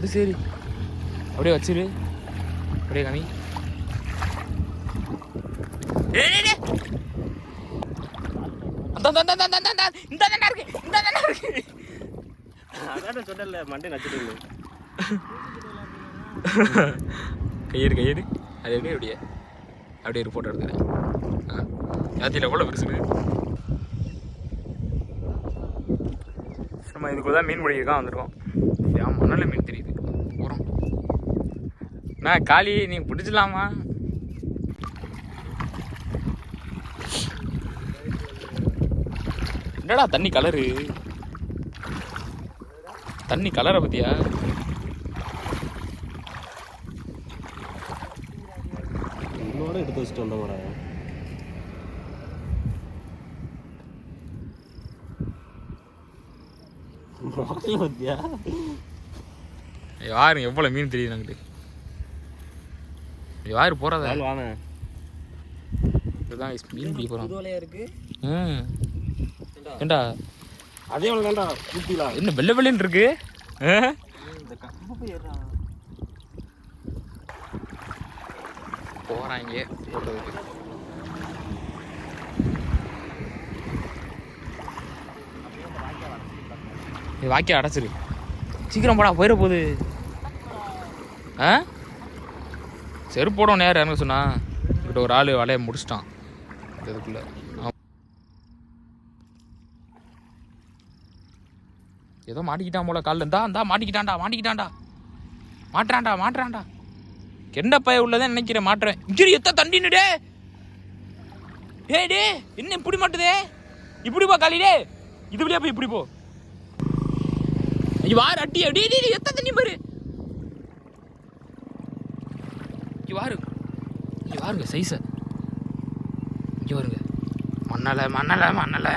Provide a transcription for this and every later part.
அது சரி. அப்படியே வச்சிரு. அப்படியே காமி கையெடு கையெடு அது எப்படி அப்படியே. அப்படியே ஒரு ஃபோட்டோ எடுத்துக்கிறேன். ஆ. யாத்தியில் எவ்வளோ பெருசுன்னு நம்ம இதுக்குள்ள மீன் பிடிக்கிறக்கா வந்திருக்கோம். மணல மீன் தெரியுது. உரம். நான் காளி நீ பிடிச்சலாமா என்னடா தண்ணி கலரு? தண்ணி கலரை பத்தியா? இன்னோட எடுத்து வச்சுட்டு வந்த முறை பத்தியா? யாரு எவ்வளோ மீன் தெரியுது நாங்கிட்டு யாரு போகிறதா வாங்க இதுதான் மீன் பிடிக்க போகிறோம் இருக்கு? ம் ஏண்டா? அதே ஒன்று தான்டா என்ன வெள்ளை வெள்ளைன்னு இருக்கு? போட்டதுக்கு இது வாக்கிய அடைச்சிரு. சீக்கிரம் போடா போயிட போகுது. ஆ? செருப்பு நேரம் இறங்க சொன்னா? இங்கிட்ட ஒரு ஆள் வலைய முடிச்சிட்டான். இதுக்குள்ள. ஏதோ மாட்டிக்கிட்டான் போல காலில். இருந்தா இந்தா மாட்டிக்கிட்டான்டா மாட்டிக்கிட்டான்டா. மாட்டுறான்டா மாட்டுறான்டா. கெண்ட பய உள்ளதான் நினைக்கிறேன் மாட்டுறேன். இஞ்சிரி எத்த தண்டினுடே டே. டேய் டே என்ன இப்படி மாட்டுதே? இப்படி போ காலிடே இது வழியா போய் இப்படி போ. ஐயோ வாரு அட்டி டே எத்த தண்ணி பாரு. இங்கே வாரு இங்கே வாருங்க சைஸை இங்கே வாருங்க. மண்ணலை மண்ணலை மண்ணலை.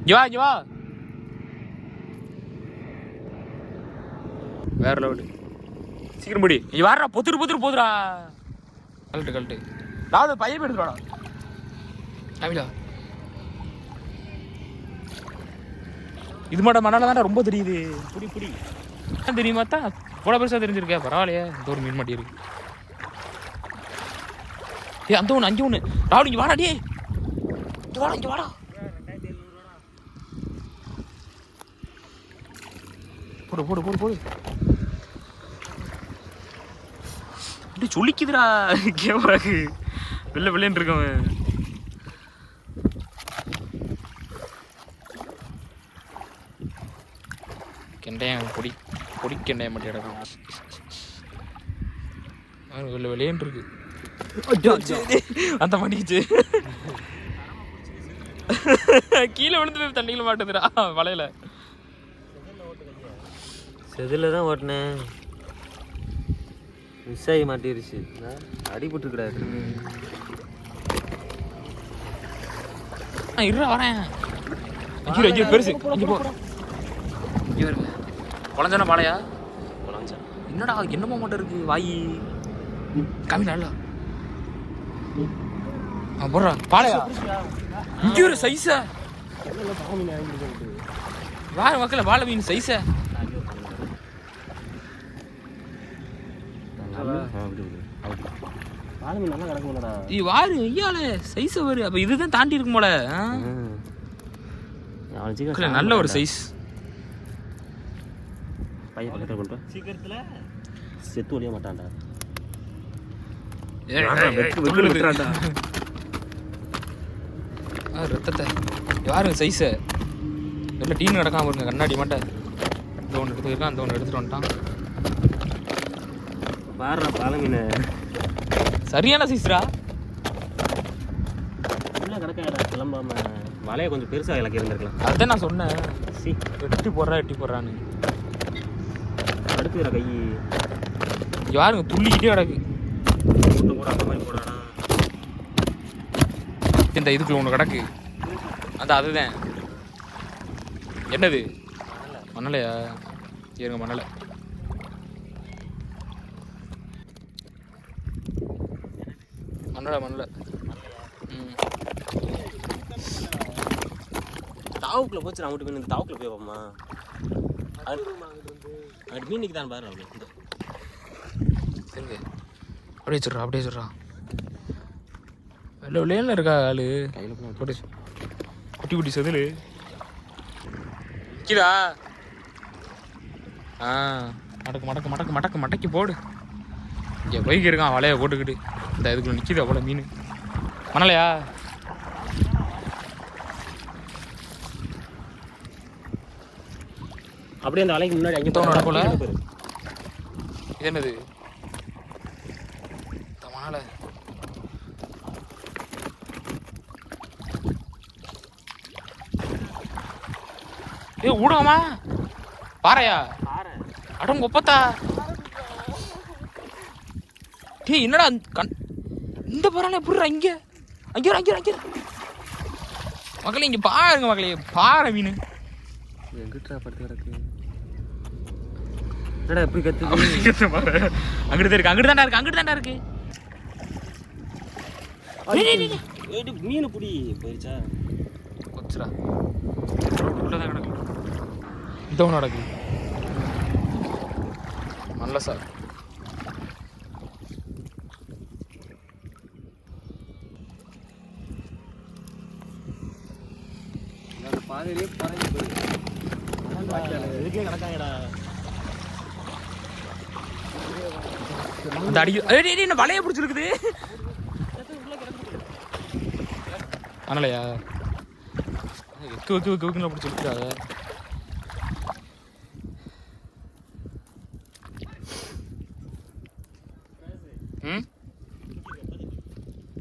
இங்கே வா இங்கே வா. வேற லெவலு சீக்கிரம் படி நீ வாரா பொத்துரு பொத்துரு போதுரா கழட்டு கழட்டு. நான் பையன் எடுத்துடா தமிழா இது மட்டும் மணால தானே ரொம்ப தெரியுது. புடி புடி. தெரியுமா தான் போட பெருசாக தெரிஞ்சிருக்கே பரவாயில்லையே. இந்த ஒரு மீன் மாட்டி இருக்கு. ஏ அந்த ஒன்று அஞ்சு ஒன்று ராவடி இங்கே வாடா டே வாடா இங்கே வாடா. போடு போடு போடு போடு. அப்படியே சொல்லிக்குதுடா கேமராக்கு வெள்ளை வெள்ளைன்னு இருக்கவன். கெண்டையன் பொடி. பொடி கெண்டையன் மட்டும் வெள்ளை வெளியேன்னு இருக்கு. அந்த மாட்டிக்கிச்சு கீழே விழுந்து போய் தண்ணியில் மாட்டுதுடா வலையில. செதில் தான் ஓட்டினேன். மிஸ் ஆகி மாட்டிருச்சு. அடிபட்டு கிடாது ஆ இருடா வரேன். அஞ்சு பெருசு. அஞ்சு போ. இங்க வருங்க குழஞ்சான பாலையா? என்னடா என்னமோ மட்டும் இருக்கு வாயி. கம்மி நல்லா. போடுறா. பாலையா? இங்க ஒரு சைஸா வேற மக்கள் வாழை மீன் சைஸா வாரு ஐயால சைஸ் வரு. அப்ப இதுதான் தாண்டி இருக்கும் போல நல்ல ஒரு சைஸ் பையன் பக்கத்தில் கொண்டு. சீக்கிரத்தில். செத்து ஒழிய மாட்டான்டா. ஆ, ரத்தத்தை. யாருங்க சைஸ நல்ல டீன் நடக்காம பாருங்க கண்ணாடி மாட்டேன் இந்த ஒன்று எடுத்துருக்கான் அந்த ஒன்று எடுத்துட்டு வந்துட்டான். பாருடா பாலை மீன் சரியான சைஸ்ரா உள்ள கிடக்காடா கிளம்பாம. வலையை கொஞ்சம் பெருசாக இலக்கி இருந்திருக்கலாம். அதான் நான் சொன்னேன். சி. எட்டி போடுறா எட்டி போடுறான்னு. அடுக்குற கை யாருங்க துள்ளிக்கிட்டே கிடக்கு போட்டு கூட அந்த மாதிரி போடாடா இந்த இதுக்குள்ள ஒன்று கிடக்கு அந்த அதுதான் என்னது மணலையா இருங்க மணலை மணலை மணலை ம் தாவுக்குள்ள போச்சு நான் மட்டும் போய் இந்த தாவுக்குள்ள போய் பார்ப்போமா அது மீன் நிற்குதான் பாரு அப்படி. இருக்கு அப்படியே சொல்றா அப்படியே சொல்றா. வெள்ள வெளியில இருக்கா ஆளு? கையில் குட்டி குட்டி செதிலு. கீழா? ஆ மடக்கு மடக்கு மடக்கு மடக்கு மடக்கி போடு. இங்கே பைக் இருக்கான் வலைய போட்டுக்கிட்டு. இந்த இதுக்குள்ள நிற்கிது அவ்வளோ மீன். மணலையா? அப்படியே அந்த வலைக்கு முன்னாடி அங்கே தோணு நடக்கும்ல? பாரு. இது என்னது இந்த மணலை ஏ ஊடகமா? பாறையா? பாரு அடங்க ஒப்பத்தா? டேய் என்னடா இந்த கண் இந்த பரவாயில்ல எப்படி இங்க? அங்கே அங்கே அங்கே மக்களே இங்க பாருங்க மக்களே பாறை மீன் எங்கிட்டா படுத்து கிடக்கு? என்னடா எப்படி கத்துது? அங்கிட்டு இருக்கு அங்கிட்டு தாண்டா இருக்கு அங்கிட்டு தாண்டா இருக்கு. டேய், டேய், டேய், டேய். ஏடி மீன் புடி போயிருச்சா? கொச்சுடா உள்ளதான் கிடக்கு. இந்த ஒன்று நடக்குது. நல்ல சார். பாதையிலே பறந்து இதுக்கே கணக்காங்கடா அந்த அடி என்ன வலைய பிடிச்சிருக்குது அதனாலயா வெக்கு வெக்கு வெக்கு வெக்குன்னு பிடிச்சிருக்கு அதை ம்?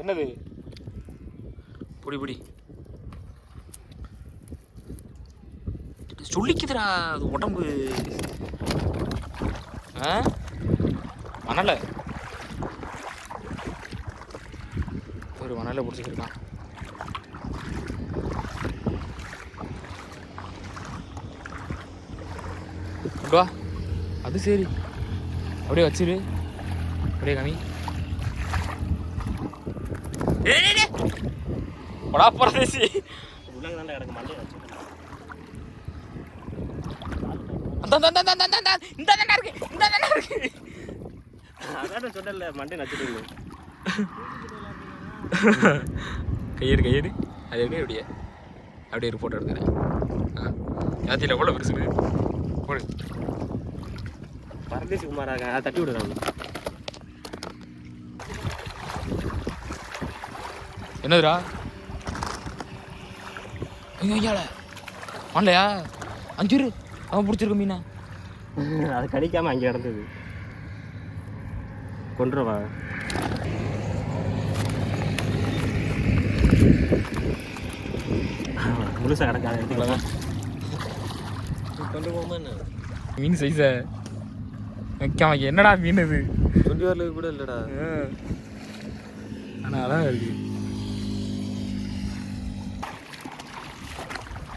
என்னது? புடி புடி. சொல்லிக்குதுடா அது உடம்பு. ஆ? மணலை. ஒரு மணலை பிடிச்சிருக்கான் வா அது சரி. அப்படியே வச்சிரு. அப்படியே கமி படா பரதேசி அந்த இந்த இருக்கு. இந்த இருக்கு. அதான் சொன்னல மண்டே நச்சுட்டு கையெடு கையெடு. அது எப்படி அப்படியே அப்படியே ஒரு ஃபோட்டோ எடுத்துக்கிறேன். ஆ? ஜாத்தியில் எவ்வளோ பெருசு போடு. பரதேசி குமாராக அதை தட்டி விடுறாங்க என்னதுடா? ஐயோ ஐயால. வாங்கலையா? அஞ்சுரு அவன் பிடிச்சிருக்க மீனா. அது கடிக்காம அங்கே கிடந்தது. கொண்டுருவா முழுசா கிடக்காத எடுத்துக்கலாம் கொண்டு போமா மீன் சைஸ வைக்காம என்னடா மீன் இது? சொல்லி வரல கூட இல்லடா. ஆனால் அதான் இருக்கு.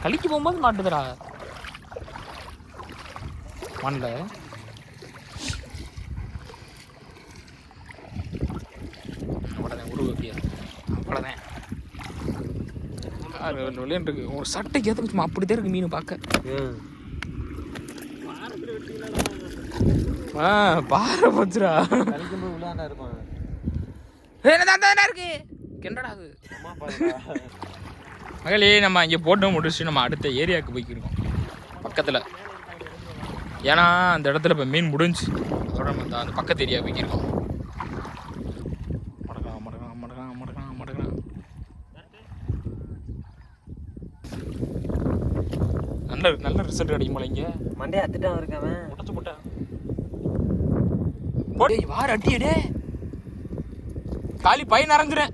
கழிக்கு போகும்போது மாட்டுதுடா. மண்ணில் விளையாண்டு இருக்கு ஒரு சட்டைக்கு ஏற்ற சும்மா அப்படிதான் இருக்கு மீன் பார்க்க. ஆ பாறை போச்சுரா கடிக்கும்போது என்னதான் இருக்கு? கெண்டடா அது. மகளே நம்ம இங்கே போட்டு முடிச்சுட்டு நம்ம அடுத்த ஏரியாவுக்கு போய்க்கிருக்கோம். பக்கத்தில். ஏன்னா அந்த இடத்துல இப்போ மீன் முடிஞ்சு அதோட நம்ம அந்த பக்கத்து ஏரியா போய்க்கிருக்கோம். நல்ல நல்ல ரிசல்ட் கிடைக்கும் போல இங்கே? மண்டே அத்துட்டான் இருக்காவன் உடச்சு போட்டேன் போடி. வார அட்டியடே காலி பையன் நிறைஞ்சிரேன்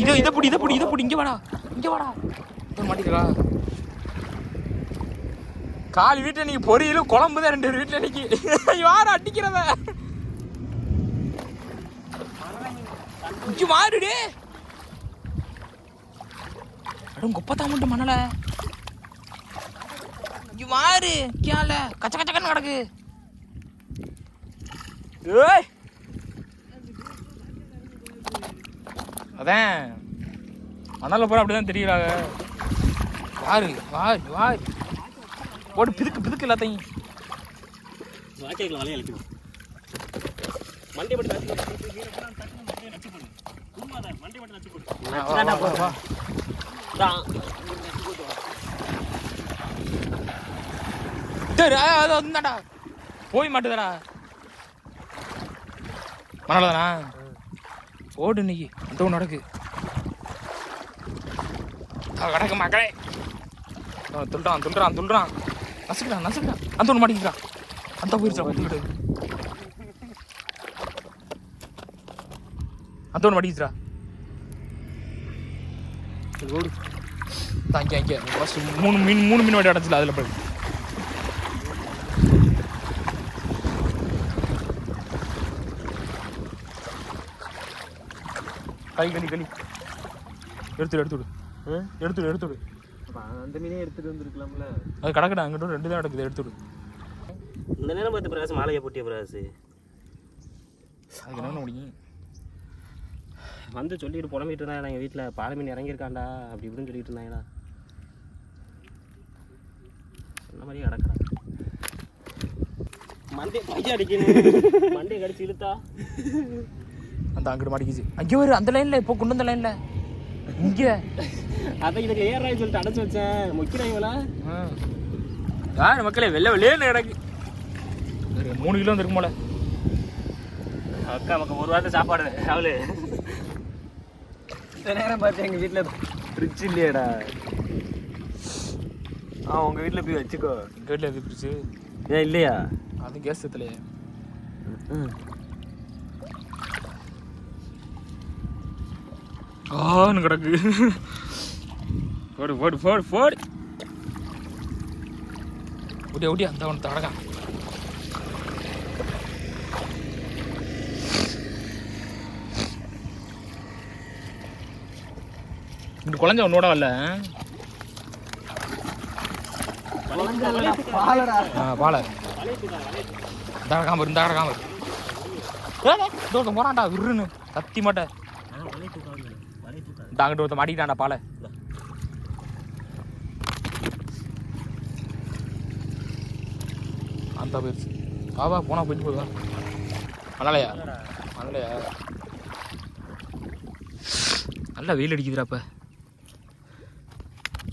இதை இதை பிடி இதை பிடி இதை பிடி இங்கே வாடா. இங்கே வாடா. இதை மாட்டிக்கலா காலி வீட்டில் நீ பொரியலும் குழம்பு தான் ரெண்டு வீட்டில் இன்னைக்கு. யார அடிக்கிறவ மாறுடே அடும் கொப்பத்தா மட்டும் மணல. இங்க மாறு கேள கச்ச கச்சக்கன்னு கிடக்கு. ஏய். அதான். மணல பூரா அப்படிதான் தெரியறாங்க. வாரு வாரு வாரு. போட்டு பிதுக்கு பிதுக்கு எல்லாத்தையும். வாக்கைகளை வலையை அழிக்கணும் மண்டை மட்டும் நச்சு போடு குருமாத மண்டை மட்டும் நச்சு போடு வா, வா, வா, வா. தான் சரி அது வந்தாடா. போய் மாட்டுதடா. மணலதானா? ஓடு இன்னைக்கு. அந்த ஒன்று நடக்கு. கிடக்கு மக்களே. துள்றான் துள்றான் துள்றான். நசுக்கிறான் நசுக்கிறான். அந்த ஒன்று மாட்டிக்கிறான் அந்த போயிருச்சான் ஒத்துக்கிட்டு அந்த ஒன்று மாட்டிக்கிறா ஓடு. அங்கே அங்கே மூணு மீன் மூணு மீன் வாட்டி அடைச்சில அதில் போய். கை களி களி எடுத்துடு எடுத்துடு. எடுத்துடு எடுத்துடு. அந்த மீனே எடுத்துட்டு வந்திருக்கலாம்ல. அது கிடக்குடா அங்கிட்டும் ரெண்டு தான் கிடக்குது எடுத்துடு. இந்த நேரம் பார்த்து பிரகாசம் மாலையை போட்டிய பிரகாசு. அதுக்கு என்ன முடியும்? வந்து சொல்லிட்டு புலம்பிட்டு இருந்தாங்க எங்கள் வீட்டில் பாலை மீன் இறங்கியிருக்காண்டா அப்படி இப்படின்னு சொல்லிட்டு இருந்தாங்களா சொன்ன மாதிரியே கிடக்குறான் மண்டே பையன் அடிக்கணும் மண்டையை கடிச்சு இழுத்தா. அந்த அங்கிட்டு மாட்டிக்கிச்சு. அங்கே வரு அந்த லைனில் இப்போ கொண்டு வந்த லைனில் இங்கே. அதை இதுக்கு ஏறான்னு சொல்லிட்டு அடைச்சு வச்சேன். முக்கிறாங்களா யார் மக்களே வெள்ளை வெள்ளையன்னு கிடக்கு. ஒரு மூணு கிலோ வந்துருக்கும் போல. அக்கா நமக்கு ஒரு வாரத்தை சாப்பாடு. அவளு. இந்த நேரம் பார்த்து எங்கள் வீட்டில் ஃப்ரிட்ஜ் இல்லையேடா. ஆ உங்கள் வீட்டில் போய் வச்சுக்கோ. எங்கள் வீட்டில் எது பிரிச்சு ஏன் இல்லையா? அது கேஸ் எத்தலையே ஆன்னு கிடக்கு. போடு போடு போடு போடு. ஒடியா ஓடியா அந்த அவனை தடகா இந்த குழந்தை உன்னோட வரல ஆ? பாலை இந்த கடக்காம இந்த கடக்காம ஒருத்தன் போறான்டா விருன்னு கத்தி மாட்டேன் அங்கிட்டு ஒருத்த மாட்டிக்கிட்டான்டா பாலை. அந்த போயிருச்சு பாபா போனா போயிட்டு போதா மணலையா? மணலையா? நல்லா வெயில் அடிக்குதுடா அப்ப.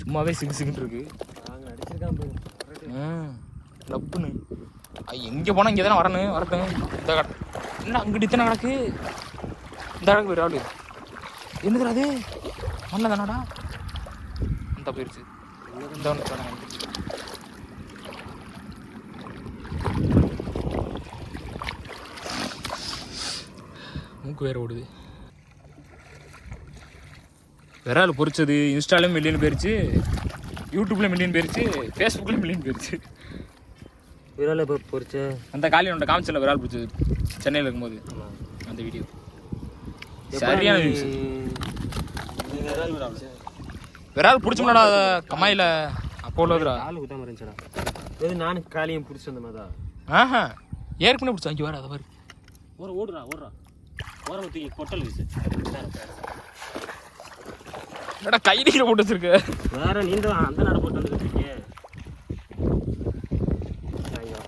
சும்மாவே சிங்கு சிங்கிட்டு இருக்கு. நாங்கள் அடிச்சிருக்கான் ம் லப்புன்னு. எங்கே போனால் இங்கே தானே வரணும் வரட்டும். இந்த கட என்ன அங்கிட்டு இத்தனை கிடக்கு? இந்த கிடக்கு போயிரு ஆளு. என்னதுடா அது? மண்ணில் தானடா இந்த போயிருச்சு. இந்த ஒன்று தானே மூக்கு வேற ஓடுது. விரால் பொரிச்சது இன்ஸ்டாலையும் மில்லியன் போயிருச்சு யூடியூப்ல மில்லியன் போயிருச்சு ஃபேஸ்புக்ல மில்லியன் போயிருச்சு. விரலை இப்போ பொறிச்ச அந்த காலையில் காமிச்சல விரால் பிடிச்சது. சென்னையில் இருக்கும்போது. அந்த வீடியோ சரியான நியூஸ் விரால் பிடிச்சோம்டா கமாயில். அப்போ உள்ளதுடா ஆள் குத்தாம இருந்துச்சுடா எது நானும் காலையும் பிடிச்சி வந்த மாதிரி ஆஹா ஏற்கனவே பிடிச்சா இங்கே வர அதை பாரு. ஓர ஓடுறா ஓடுறா. ஓரம் தூக்கி கொட்டல் வீசு. என்னடா கைடியில் போட்டு வச்சிருக்க? வேற நீண்ட அந்த நட போட்டு ஐயோ.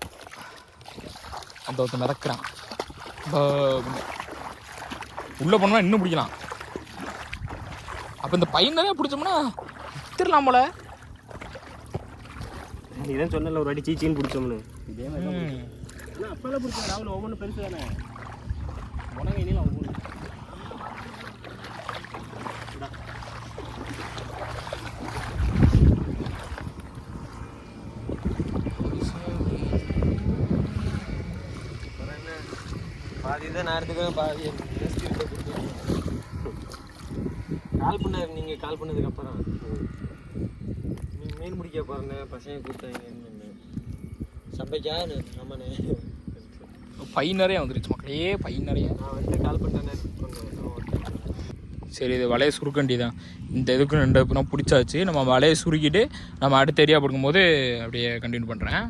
அந்த ஒருத்தன் மிதக்குறான். உள்ளே போனோம்னா இன்னும் பிடிக்கலாம். அப்போ இந்த பையன் தானே பிடிச்சோம்னா? வித்துடலாம் போல. நீ தான் சொன்னல ஒரு வாட்டி சீச்சின்னு பிடிச்சோம்னு. இதே மாதிரி. ஆனால் அப்பெல்லாம் பிடிச்ச ராகுல் ஒவ்வொன்றும் பெருசு தானே. உனக்கு இனியில் ஒவ்வொன்று பாதி தான் நான் எடுத்துக்கிறேன் பாதி கால் பண்ணாரு நீங்கள் கால் பண்ணதுக்கப்புறம் மீன் பிடிக்க பாருங்க பசங்க கூப்பிட்டாங்க சம்பைக்கா ஆமாண்ணே. பை நிறைய வந்துருச்சு மக்களே பை நிறைய. நான் வந்து கால் பண்ணிட்டேனே சரி இது வலையை சுருக்க வேண்டியதான் இந்த இதுக்கு ரெண்டு பிடிச்சாச்சு. நம்ம வலையை சுருக்கிட்டு நம்ம அடுத்த ஏரியா போடும்போது அப்படியே கண்டினியூ பண்ணுறேன்